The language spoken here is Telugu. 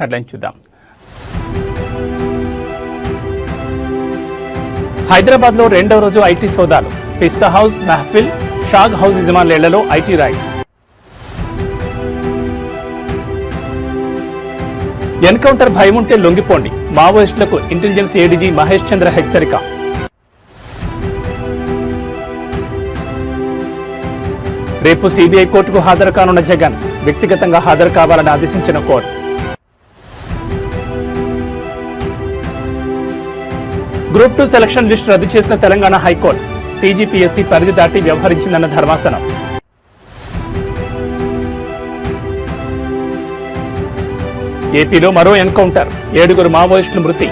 హెడ్లైన్ చూద్దాం. హైదరాబాద్లో రెండవ రోజు ఐటీ సోదాలు. పిస్తా హౌస్ మెహఫిల్ షాగ్ హౌస్ యజమానుల ఐటీ రైట్స్. ఎన్కౌంటర్ భయం ఉంటే లొంగిపోండి. మావోయిస్టులకు ఇంటెలిజెన్స్ ఏడీజీ మహేష్ చంద్ర హెచ్చరిక. రేపు సిబిఐ కోర్టుకు హాజరు కానున్న జగన్ వ్యక్తిగతంగా హాజరు కావాలని ఆదేశించిన court. Group two selection list రద్దు చేసిన తెలంగాణ హైకోర్టు. టీజీపీఎస్సీ పరిధి దాటి వ్యవహరించిందన్న ధర్మాసనం. ఏపీలో మరో ఎన్కౌంటర్. ఏడుగురు మావోయిస్టులు మృతి.